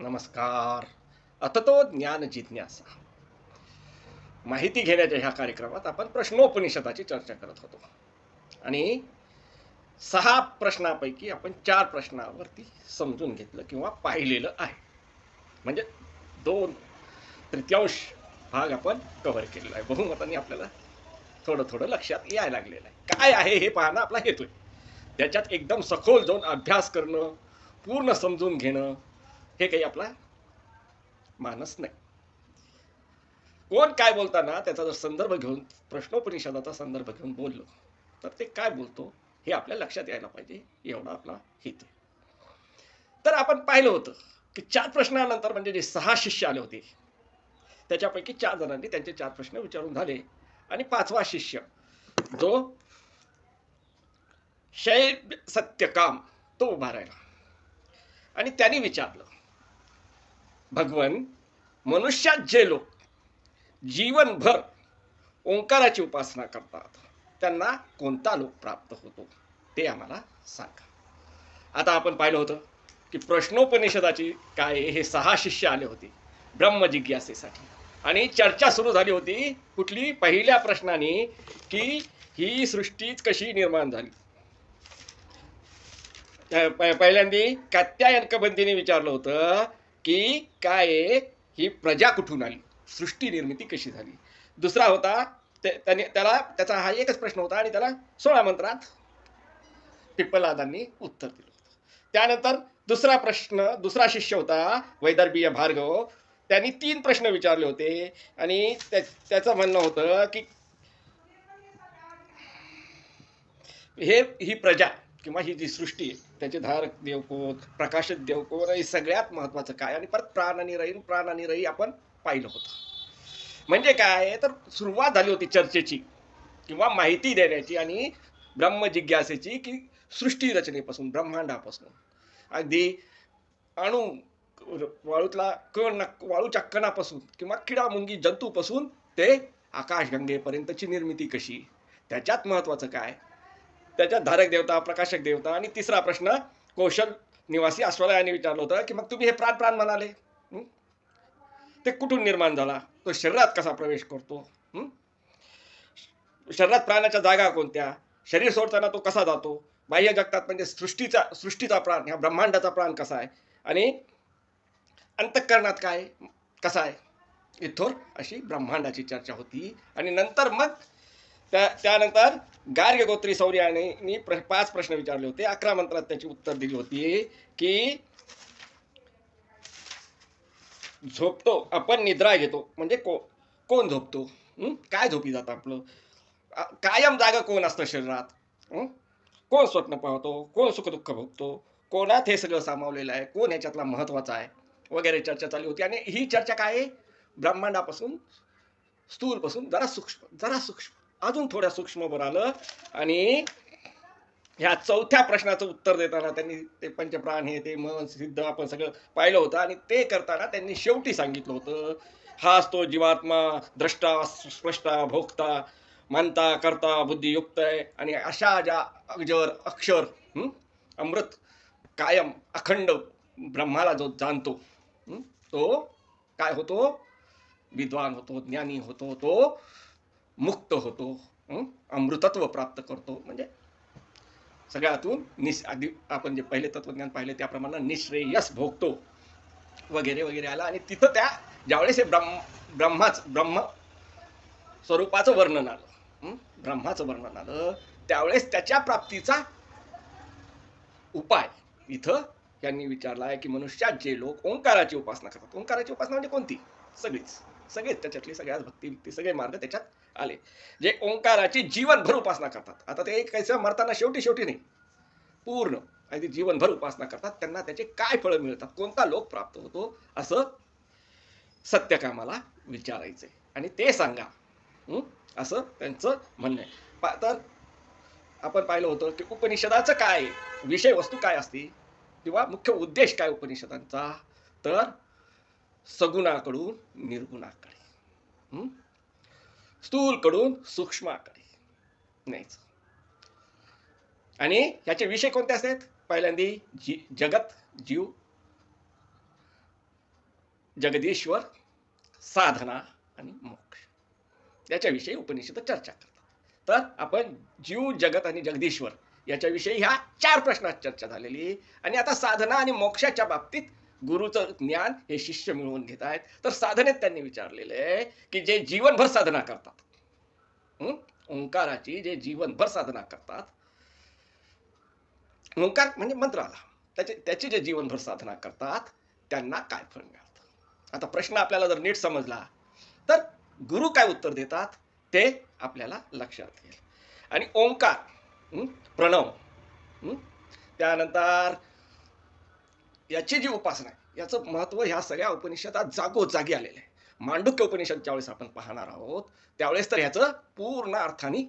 नमस्कार. आता तो ज्ञान जिज्ञासा. माहिती घेण्याच्या ह्या कार्यक्रमात आपण प्रश्नोपनिषदाची चर्चा करत होतो. आणि सहा प्रश्नापैकी आपण चार प्रश्नावरती समजून घेतलं किंवा पाहिलेलं आहे. म्हणजे दोन तृतीयांश भाग आपण कव्हर केलेला आहे. बहुमताने आपल्याला थोडं थोडं लक्षात यायला लागलेलं आहे. काय आहे हे पाहणं आपला हेतू आहे. त्याच्यात एकदम सखोल जाऊन अभ्यास करणं पूर्ण समजून घेणं हे काही आपला मानस नाही. कोण काय बोलताना त्याचा जर संदर्भ घेऊन प्रश्नोपनिषदाचा संदर्भ घेऊन बोललो तर ते काय बोलतो हे आपल्या लक्षात यायला पाहिजे एवढा आपला हित. तर आपण पाहिलं होतं की चार प्रश्नानंतर म्हणजे जे सहा शिष्य आले होते त्याच्यापैकी चार जणांनी त्यांचे चार प्रश्न विचारून झाले. आणि पाचवा शिष्य जो शैब सत्यकाम तो उभा राहिला. आणि त्यांनी विचारलं भगवन मनुष्यात जे लोक जीवनभर ओंकाराची उपासना करतात त्यांना कोणता लोक प्राप्त होतो ते आम्हाला सांगा. आता आपण पाहिलं होतं की प्रश्नोपनिषदाची काय हे सहा शिष्य आले होते ब्रह्मजिज्ञासेसाठी आणि चर्चा सुरू झाली होती कुठली पहिल्या प्रश्नाने की ही सृष्टीच कशी निर्माण झाली. पहिल्यांदी कात्यायन विचारलं होतं की काय ही प्रजा कुठून आली? सृष्टी निर्मिती कशी झाली? दुसरा होता त्याने त्याला त्याचा हा एकच प्रश्न होता आणि त्याला सोळा मंत्रात पिप्पलादांनी उत्तर दिलं होतं. त्यानंतर दुसरा प्रश्न दुसरा शिष्य होता वैदर्भीय भार्गव. त्यांनी तीन प्रश्न विचारले होते आणि त्याचं म्हणणं होतं की हे ही प्रजा किंवा ही जी सृष्टी आहे त्याचे धारक देवकोत प्रकाशक हे सगळ्यात महत्त्वाचं काय? आणि परत प्राण आणि रही प्राण आणि रही आपण पाहिलं होतं. म्हणजे काय? तर सुरुवात झाली होती चर्चेची किंवा माहिती देण्याची आणि ब्रह्मजिज्ञासेची की सृष्टी रचनेपासून ब्रह्मांडापासून. अगदी अणु वाळूतला कण वाळूच्या कणापासून किंवा किडा मुंगी जंतूपासून ते आकाशगंगेपर्यंतची निर्मिती कशी? त्याच्यात महत्त्वाचं काय? त्याच्यात धारक देवता प्रकाशक देवता आणि तिसरा प्रश्न कौशल निवासी अस्वलयाने विचारलं होतं की मग तुम्ही हे प्राण प्राण म्हणाले ते कुठून निर्माण झाला? तो शरीरात कसा प्रवेश करतो? शरीरात प्राण्याच्या जागा कोणत्या? शरीर सोडताना तो कसा जातो? बाह्य जगतात म्हणजे सृष्टीचा सृष्टीचा प्राण ह्या ब्रह्मांडाचा प्राण कसा आहे? आणि अंतःकरणात काय? कसा आहे? इथोर अशी ब्रह्मांडाची चर्चा होती. आणि नंतर मग त्या त्यानंतर गार्ग्य गोत्री सौर्याने प्र पाच प्रश्न विचारले होते. अकरा मंत्रात त्याची उत्तर दिली होती की झोपतो आपण निद्रा घेतो. म्हणजे को कोण झोपतो? काय झोपी जातं आपलं? कायम जागा कोण असतं शरीरात? कोण स्वप्न पाहतो? कोण सुखदुःख भोगतो? कोणात हे सगळं सामावलेलं आहे? कोण ह्याच्यातला महत्त्वाचा आहे? वगैरे चर्चा चालू होती. आणि ही चर्चा काय आहे? ब्रह्मांडापासून स्थूलपासून जरा सूक्ष्म जरा सूक्ष्म. अजून थोड्या सूक्ष्मवर आलं आणि ह्या चौथ्या प्रश्नाचं उत्तर देताना त्यांनी ते पंचप्राण हे ते मन सिद्ध आपण सगळं पाहिलं होतं आणि ते करताना त्यांनी शेवटी सांगितलं होतं हा तो जीवात्मा द्रष्टा स्पष्टा भोगता मानता करता बुद्धियुक्त आहे आणि अशा ज्या अजर अक्षर अमृत कायम अखंड ब्रह्माला जो जाणतो तो काय होतो? विद्वान होतो ज्ञानी होतो तो मुक्त होतो अमृतत्व प्राप्त करतो. म्हणजे सगळ्यातून निस आधी आपण जे पहिले तत्वज्ञान पाहिले त्याप्रमाणे निश्रेयस भोगतो. वगैरे वगैरे आला. आणि तिथं त्या ज्यावेळेस हे ब्रह्म ब्रह्माच ब्रह्म स्वरूपाचं वर्णन आलं ब्रह्माचं वर्णन आलं त्यावेळेस त्याच्या प्राप्तीचा उपाय. इथं यांनी विचारला आहे की मनुष्यात जे लोक ओंकाराची उपासना करतात. ओंकाराची उपासना म्हणजे कोणती? सगळीच. सगळेच त्याच्यातली सगळ्याच भक्ती भक्ती सगळे मार्ग त्याच्यात आले. जे ओंकाराची जीवनभर उपासना करतात. आता ते कैसं मरताना शेवटी शेवटी नाही. पूर्ण. अगदी जीवनभर उपासना करतात. त्यांना त्याचे काय फळं मिळतात? कोणता लोक प्राप्त होतो? असं सत्यकामाला विचारायचंय आणि ते सांगा. असं त्यांचं म्हणणं आहे. तर आपण पाहिलं होतं की उपनिषदाचं काय? विषय वस्तू काय असते किंवा मुख्य उद्देश काय उपनिषदांचा? तर सगुणाकडून निर्गुणाकडे. हम्म स्थूलकडून सूक्ष्माकडे न्यायचं आणि ह्याचे विषय कोणते असतात? पहिल्यांदी जी जगत जीव जगदीश्वर साधना आणि मोक्ष. याच्याविषयी उपनिषद चर्चा करतात. तर आपण जीव जगत आणि जगदीश्वर याच्याविषयी ह्या चार प्रश्नात चर्चा झालेली आहे. आणि आता साधना आणि मोक्षाच्या बाबतीत गुरुचं ज्ञान हे शिष्य मिळवून घेत आहेत. तर साधनेत त्यांनी विचारलेले आहे की जे जीवनभर साधना करतात ओंकाराची जे जीवनभर साधना करतात ओंकार म्हणजे मंत्र आला त्याचे त्याची जे जीवनभर साधना करतात त्यांना काय फळ मिळतं? आता प्रश्न आपल्याला जर नीट समजला तर गुरु काय उत्तर देतात? ते आपल्याला लक्षात येईल. आणि ओंकार प्रणव त्यानंतर याची जी उपासना आहे याचं महत्त्व ह्या सगळ्या उपनिषदात जागोजागी आलेलं आहे. मांडुक्य उपनिषद ज्यावेळेस आपण पाहणार आहोत त्यावेळेस तर ह्याचं पूर्ण अर्थाने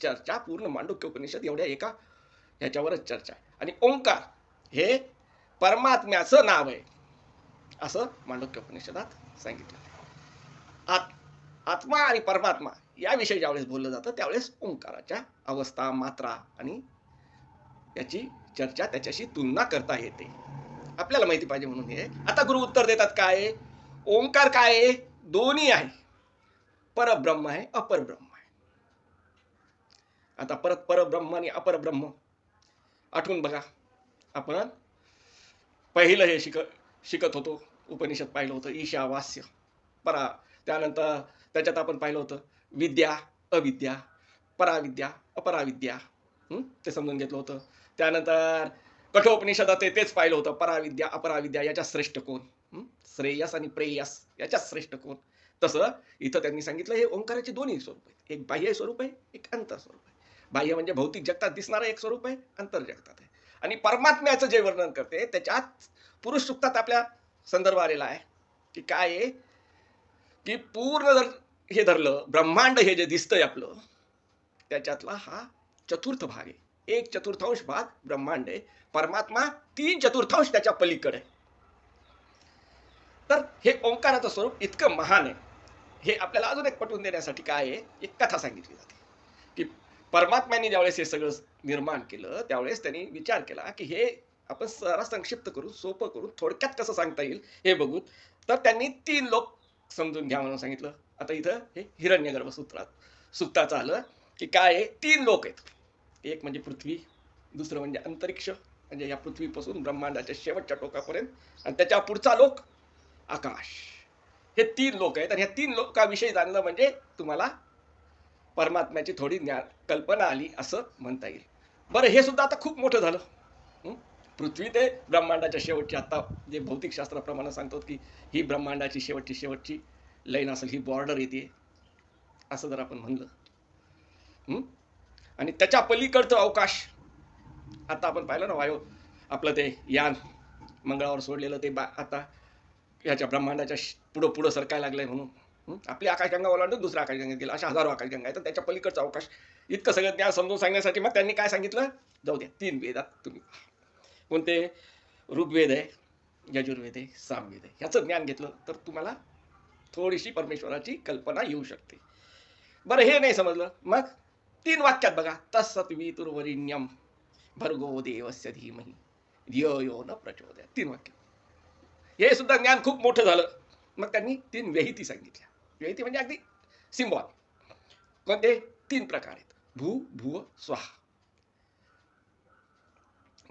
चर्चा पूर्ण मांडुक्य उपनिषद एवढ्या एका ह्याच्यावरच चर्चा आहे. आणि ओंकार हे परमात्म्याचं नाव आहे असं मांडुक्य उपनिषदात सांगितलं आहे. आत आत्मा आणि परमात्मा याविषयी ज्यावेळेस बोललं जातं त्यावेळेस ओंकाराच्या अवस्था मात्रा आणि याची चर्चा त्याच्याशी तुलना करता येते. आपल्याला माहिती पाहिजे म्हणून हे. आता गुरु उत्तर देतात काय ओंकार काय आहे? दोन्ही आहे. परब्रह्म आहे अपरब्रह्म आहे. आता परत परब्रह्म आणि अपरब्रह्म. आठवून बघा. आपण पहिलं हे शिक शिकत होतो. उपनिषद पाहिलं होतं. ईशावास्य परा त्यानंतर त्याच्यात आपण पाहिलं होतं. विद्या अविद्या पराविद्या अपराविद्या. ते समजून घेतलं होतं. त्यानंतर कठोपनिषदात तेच पाहिलं होतं पराविद्या अपराविद्या याच्या श्रेष्ठ कोण? श्रेयस आणि प्रेयस याच्या श्रेष्ठ कोण? तसं इथं त्यांनी सांगितलं हे ओंकाराचे दोन्ही स्वरूप आहेत. एक बाह्य स्वरूप आहे एक अंतर स्वरूप आहे. बाह्य म्हणजे भौतिक जगतात दिसणारं एक स्वरूप आहे अंतर जगतात आहे. आणि परमात्म्याचं जे वर्णन करते त्याच्यात पुरुष सुक्तात आपल्या संदर्भ आलेला आहे. की काय आहे? की पूर्ण जर हे धरलं ब्रह्मांड हे जे दिसतंय आपलं त्याच्यातला हा चतुर्थ भाग आहे. एक चतुर्थांश भाग ब्रह्मांड आहे. परमात्मा तीन चतुर्थांश त्याच्या पलीकडे आहे. तर हे ओंकाराचं स्वरूप इतकं महान आहे. हे आपल्याला अजून एक पटवून देण्यासाठी काय आहे? एक कथा सांगितली जाते. की परमात्म्याने ज्यावेळेस हे सगळं निर्माण केलं त्यावेळेस त्यांनी विचार केला की हे आपण सरा संक्षिप्त करून सोपं करून थोडक्यात कसं सांगता येईल हे बघून तर त्यांनी तीन लोक समजून घ्या म्हणून सांगितलं. आता इथं हे हिरण्यगर्भ सूत्रात सुक्ताचं आलं की काय आहे? तीन लोक आहेत. एक म्हणजे पृथ्वी दुसरं म्हणजे अंतरिक्ष म्हणजे या पृथ्वीपासून ब्रह्मांडाच्या शेवटच्या टोकापर्यंत आणि त्याच्या पुढचा लोक आकाश. हे तीन लोक आहेत आणि ह्या तीन लोकाविषयी जाणलं म्हणजे तुम्हाला परमात्म्याची थोडी ज्ञान कल्पना आली असं म्हणता येईल. बरं हे सुद्धा आता खूप मोठं झालं. पृथ्वी ते ब्रह्मांडाच्या शेवटची आता जे भौतिकशास्त्राप्रमाणे सांगतो की ही ब्रह्मांडाची शेवटची शेवटची लाईन असेल ही बॉर्डर येते. असं जर आपण म्हणलं. आणि त्याच्या पलीकडचं अवकाश. आता आपण पाहिलं ना वायू आपलं ते यान मंगळावर सोडलेलं ते बा आता ह्याच्या ब्रह्मांडाच्या पुढं पुढं सरकायला लागलंय म्हणून. आपली आकाशगंगा ओलांडून दुसऱ्या आकाशगंगेत गेला. अशा हजारो आकाशगंगा आहेत. तर त्याच्या पलीकडचा अवकाश. इतकं सगळं ज्ञान समजून सांगण्यासाठी मग त्यांनी काय सांगितलं? जाऊ द्या तीन वेदात तुम्ही. कोणते? ऋग्वेद आहे यजुर्वेद आहे सामवेद आहे. ह्याचं ज्ञान घेतलं तर तुम्हाला थोडीशी परमेश्वराची कल्पना येऊ शकते. बरं हे नाही समजलं. मग तीन वाक्यात बघा. तत्सत्वितुर्वरिण्यम भर्गो देवस्य धीमही. धियो यो न प्रचोदय तीन वाक्य. हे सुद्धा ज्ञान खूप मोठं झालं. मग त्यांनी तीन व्यहिती सांगितल्या. व्यहिती म्हणजे अगदी सिम्बॉल कोणते? तीन प्रकार आहेत. भू भुव स्वाहा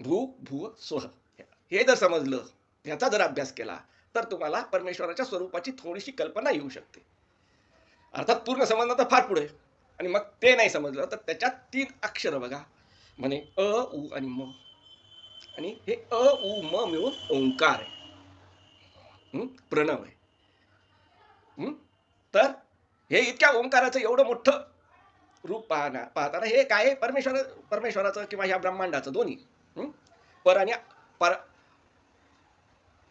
भू भुव स्वह हे जर समजलं ह्याचा जर अभ्यास केला तर तुम्हाला परमेश्वराच्या स्वरूपाची थोडीशी कल्पना येऊ शकते. अर्थात पूर्ण समजणं तर फार पुढे. आणि मग ते नाही समजलं तर त्याच्यात तीन अक्षर बघा. म्हणे अ उ आणि म. आणि हे अ उ म मिळून ओंकार आहे. प्रणव आहे. तर हे इतक्या ओंकाराचं एवढं मोठं रूप पाहना पाहताना हे काय आहे? परमेश्वर परमेश्वराचं किंवा ह्या ब्रह्मांडाचं दोन्ही. पर आणि पर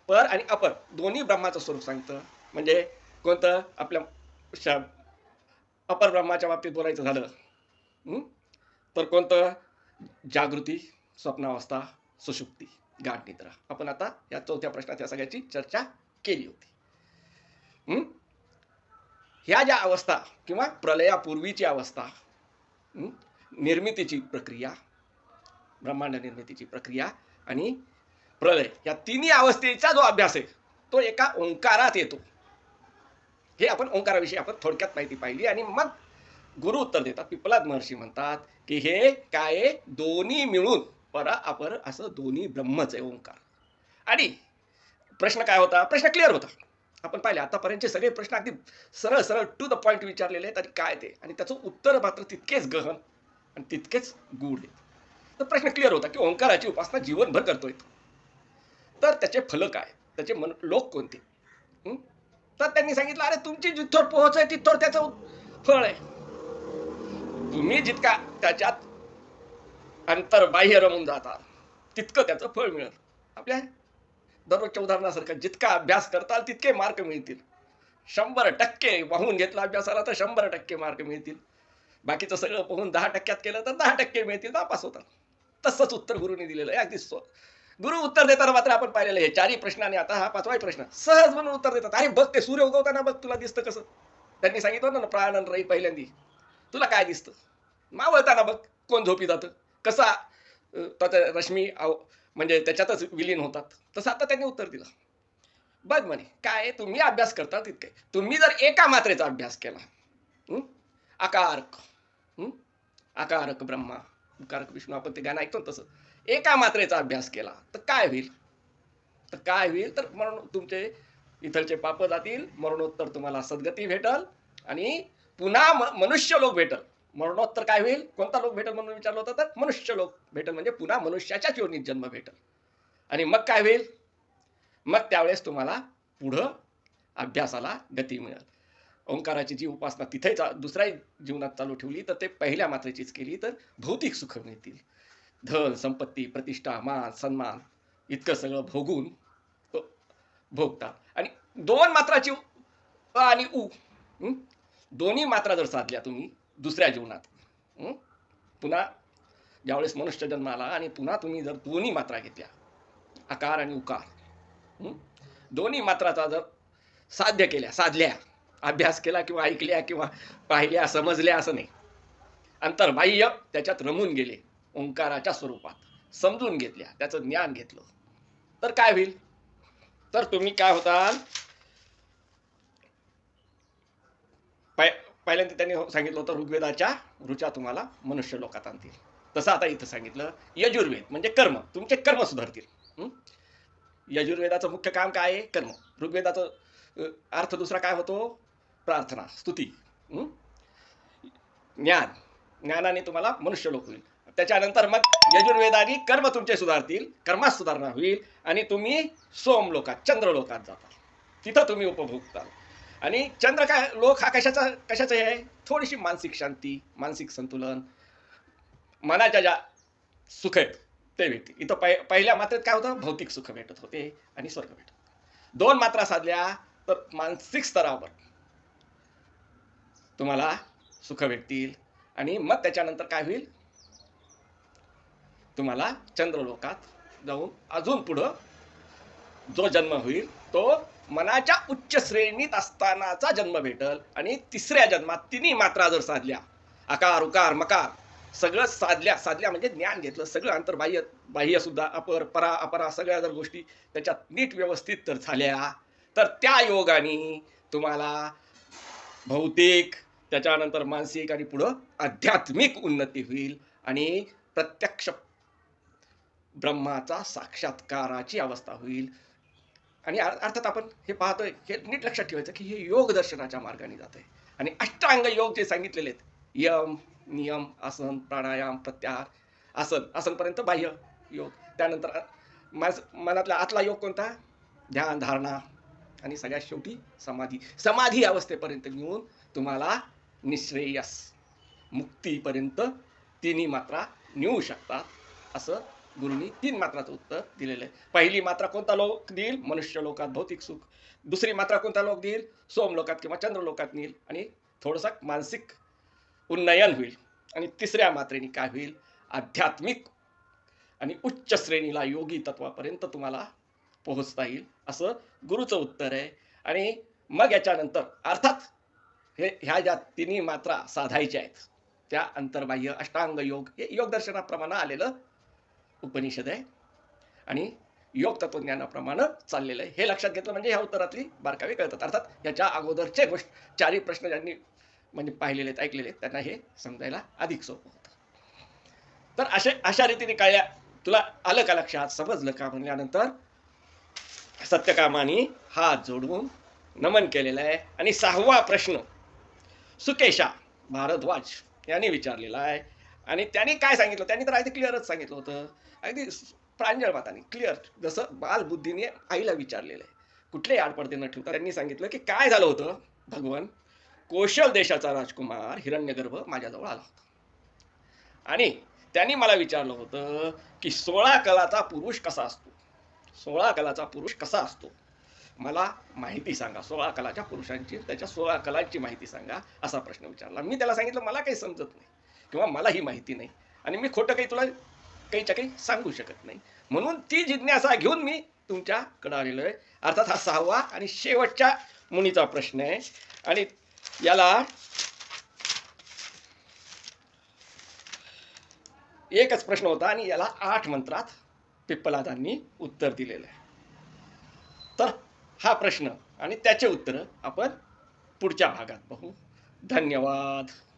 पर आणि अपर दोन्ही ब्रह्माचं स्वरूप सांगतं. म्हणजे कोणतं? आपल्या अपर ब्रह्माच्या बाबतीत बोलायचं झालं. तर कोणतं? जागृती स्वप्नावस्था सुषुप्ती गाठ निद्रा. आपण आता या चौथ्या प्रश्नात या सगळ्याची चर्चा केली होती. ह्या ज्या अवस्था किंवा प्रलयापूर्वीची अवस्था निर्मितीची प्रक्रिया ब्रह्मांड निर्मितीची प्रक्रिया आणि प्रलय या तिन्ही अवस्थेचा जो अभ्यास आहे तो एका ओंकारात येतो. हे आपण ओंकाराविषयी आपण थोडक्यात माहिती पाहिली आणि मग गुरु उत्तर देतात. पिपलाद महर्षी म्हणतात की हे काय दोन्ही मिळून परा अपर असं दोन्ही ब्रह्मच आहे ओंकार. आणि प्रश्न काय होता? प्रश्न क्लिअर होता. आपण पाहिले आतापर्यंतचे सगळे प्रश्न अगदी सरळ सरळ टू द पॉईंट विचारलेले आहेत आणि काय ते? आणि त्याचं उत्तर मात्र तितकेच गहन आणि तितकेच गूढ आहे. तर प्रश्न क्लिअर होता की ओंकाराची उपासना जीवनभर करतोय. तर त्याचे फल काय? त्याचे मन लोक कोणते? तर त्यांनी सांगितलं अरे तुमची जिथवर पोहोच आहे तिथवर त्याचं फळ आहे. तुम्ही जितका त्याच्यात अंतर्बाह्य रमून जाता तितकं त्याचं फळ मिळेल. आपल्या दररोजच्या उदाहरणासारखं जितका अभ्यास करताल तितके मार्क मिळतील. शंभर टक्के वाहून घेतला अभ्यासाला तर शंभर टक्के मार्क मिळतील. बाकीचं सगळं पाहून दहा टक्क्यात केलं तर दहा टक्के मिळतील नापास होतात. तसंच उत्तर गुरुने दिलेलं आहे. अगदी स्व गुरु उत्तर देताना मात्र आपण पाहिलेलं आहे. चारही प्रश्न आणि आता हा पाचवाही प्रश्न. सहज म्हणून उत्तर देतात. अरे बघ ते सूर्य उगवताना बघ तुला दिसतं कसं? त्यांनी सांगितलं ना प्राणन रई पहिल्यांदी. तुला काय दिसतं? मावळताना बघ कोण झोपी जातं? कसा अं, रश्मी म्हणजे त्याच्यातच विलीन होतात. तसं आता त्यांनी उत्तर दिलं. बघ म्हणे काय तुम्ही अभ्यास करता तितके. तुम्ही जर एका मात्रेचा अभ्यास केला आकारक आकारक ब्रह्मा. आकारक विष्णू आपण ते गाणं ऐकतो तसं. एका मात्रेचा अभ्यास केला तर काय होईल? तर काय होईल? तर मरण तुमचे इथलचे पाप जातील मरणोत्तर तुम्हाला सद्गती भेटल आणि पुन्हा मनुष्य लोक भेटल. मरणोत्तर काय होईल? कोणता लोक भेटल म्हणून विचारलं होतं तर मनुष्य लोक भेटल म्हणजे पुन्हा मनुष्याच्याच योनीत जन्म भेटल. आणि मग काय होईल? मग त्यावेळेस तुम्हाला पुढं अभ्यासाला गती मिळेल. ओंकाराची जी उपासना तिथे चा दुसऱ्या जीवनात चालू ठेवली तर ते पहिल्या मात्रेचीच केली तर भौतिक सुख मिळतील. धन संपत्ती प्रतिष्ठा मान सन्मान इतकं सगळं भोगून भोगतात आणि दोन मात्राची आणि उ दोन्ही मात्रा जर साधल्या तुम्ही दुसऱ्या जीवनात पुन्हा ज्यावेळेस मनुष्य जन्म आला आणि पुन्हा तुम्ही जर दोन्ही मात्रा घेतल्या आकार आणि उकार दोन्ही मात्राचा जर साध्य केल्या साधल्या अभ्यास केला किंवा ऐकल्या किंवा पाहिल्या समजल्या असं नाही. अंतर्बाह्य त्याच्यात रमून गेले. ओंकाराच्या स्वरूपात. समजून घेतल्या त्याचं ज्ञान घेतलं. तर काय होईल? तर तुम्ही काय होताल? पहिल्यांदा त्यांनी हो-, सांगितलं होतं ऋग्वेदाच्या रुचा तुम्हाला मनुष्य लोकात आणतील. तसं आता इथं सांगितलं यजुर्वेद म्हणजे कर्म. तुमचे कर्म सुधारतील. यजुर्वेदाचं मुख्य काम काय आहे? कर्म. ऋग्वेदाचं अर्थ दुसरा काय होतो? प्रार्थना स्तुती. ज्ञान. ज्ञानाने तुम्हाला मनुष्य लोक होईल. त्याच्यानंतर मग यजुर्वेदाने कर्म तुमचे सुधारतील कर्मात सुधारणा होईल आणि तुम्ही सोमलोकात चंद्रलोकात जाता. तिथं तुम्ही उपभोगताल आणि चंद्र काय लोक हा कशाचा कशाचं हे? आहे थोडीशी मानसिक शांती मानसिक संतुलन मनाच्या ज्या सुख आहेत ते भेटतील. इथं पहि पहिल्या मात्रेत काय होतं? भौतिक सुख भेटत होते आणि स्वर्ग भेटत होते. दोन मात्रा साधल्या तर मानसिक स्तरावर तुम्हाला सुख भेटतील आणि मग त्याच्यानंतर काय होईल? तुम्हाला चंद्रलोकात जाऊन अजून पुढं जो जन्म होईल तो मनाच्या उच्च श्रेणीत असतानाचा जन्म भेटल आणि तिसऱ्या जन्मात तिन्ही मात्रा जर साधल्या आकार उकार मकार सगळं साधल्या साधल्या म्हणजे ज्ञान घेतलं सगळं अंतर्बाह्य बाह्य सुद्धा अपर परा अपरा सगळ्या जर गोष्टी त्याच्यात नीट व्यवस्थित तर झाल्या तर त्या योगाने तुम्हाला भौतिक त्याच्यानंतर मानसिक आणि पुढं आध्यात्मिक उन्नती होईल आणि प्रत्यक्ष ब्रह्माचा साक्षात्काराची अवस्था होईल. आणि अर्थात आपण हे पाहतोय हे नीट लक्षात ठेवायचं की हे योग दर्शनाच्या मार्गाने जात आहे आणि अष्टांग योग जे सांगितलेले आहेत यम नियम आसन प्राणायाम प्रत्याहार आसन आसनपर्यंत बाह्य योग. त्यानंतर अ- मनातला आतला योग कोणता? ध्यान धारणा आणि सगळ्यात शेवटी समाधी. समाधी अवस्थेपर्यंत घेऊन तुम्हाला निश्रेयस मुक्तीपर्यंत तिन्ही मात्रा नेऊ शकतात असं गुरुनी तीन मात्राचं उत्तर दिलेलं आहे. पहिली मात्रा कोणता लोक देईल? मनुष्य लोकात भौतिक सुख. दुसरी मात्रा कोणता लोक देईल? सोम लोकात किंवा चंद्र लोकात नेईल. आणि थोडंसं मानसिक उन्नयन होईल. आणि तिसऱ्या मात्रेने काय होईल? आध्यात्मिक आणि उच्च श्रेणीला योगी तत्वापर्यंत तुम्हाला पोहोचता येईल. असं गुरुचं उत्तर आहे. आणि मग याच्यानंतर अर्थात हे ह्या ज्या तिन्ही मात्रा साधायच्या आहेत त्या अंतर्बाह्य अष्टांग योग हे योगदर्शनाप्रमाणे आलेलं उपनिषद आहे. आणि योग तत्वज्ञानाप्रमाणे चाललेलं आहे. हे लक्षात घेतलं म्हणजे ह्या उत्तरातली बारकावे कळतात. अर्थात याच्या अगोदरचे गोष्ट चारही प्रश्न ज्यांनी म्हणजे पाहिलेले आहेत ऐकलेले आहेत त्यांना हे समजायला अधिक सोपं होतं. तर अशा अशा रीतीने कळल्या तुला आलं का लक्षात? समजलं का म्हणल्यानंतर सत्यकामाने हात जोडून नमन केलेलं आहे. आणि सहावा प्रश्न सुकेशा भारद्वाज यांनी विचारलेला आहे. आणि त्यांनी काय सांगितलं? त्यांनी तर अगदी क्लिअरच सांगितलं होतं. अगदी प्रांजळ माताने क्लिअर जसं बालबुद्धीने आईला विचारलेलं आहे. कुठलेही आडपडते न ठेवता त्यांनी सांगितलं की काय झालं होतं? भगवान कौशल देशाचा राजकुमार हिरण्यगर्भ माझ्याजवळ आला होता. आणि त्यांनी मला विचारलं होतं की सोळा कलाचा पुरुष कसा असतो? सोळा कलाचा पुरुष कसा असतो? मला माहिती सांगा सोळा कलाच्या पुरुषांची त्याच्या सोळा कलांची माहिती सांगा असा प्रश्न विचारला. मी त्याला सांगितलं मला काही समजत नाही. किंवा मला ही माहिती नाही. आणि मी खोटं काही तुला काहीच्या काही सांगू शकत नाही. म्हणून ती जिज्ञासा घेऊन मी तुमच्याकडं आलेलो आहे. अर्थात हा सहावा आणि शेवटच्या मुनीचा प्रश्न आहे. आणि याला एकच प्रश्न होता आणि याला आठ मंत्रात पिप्पलादांनी उत्तर दिलेलं आहे. तर हा प्रश्न आणि त्याचे उत्तर आपण पुढच्या भागात पाहू. धन्यवाद.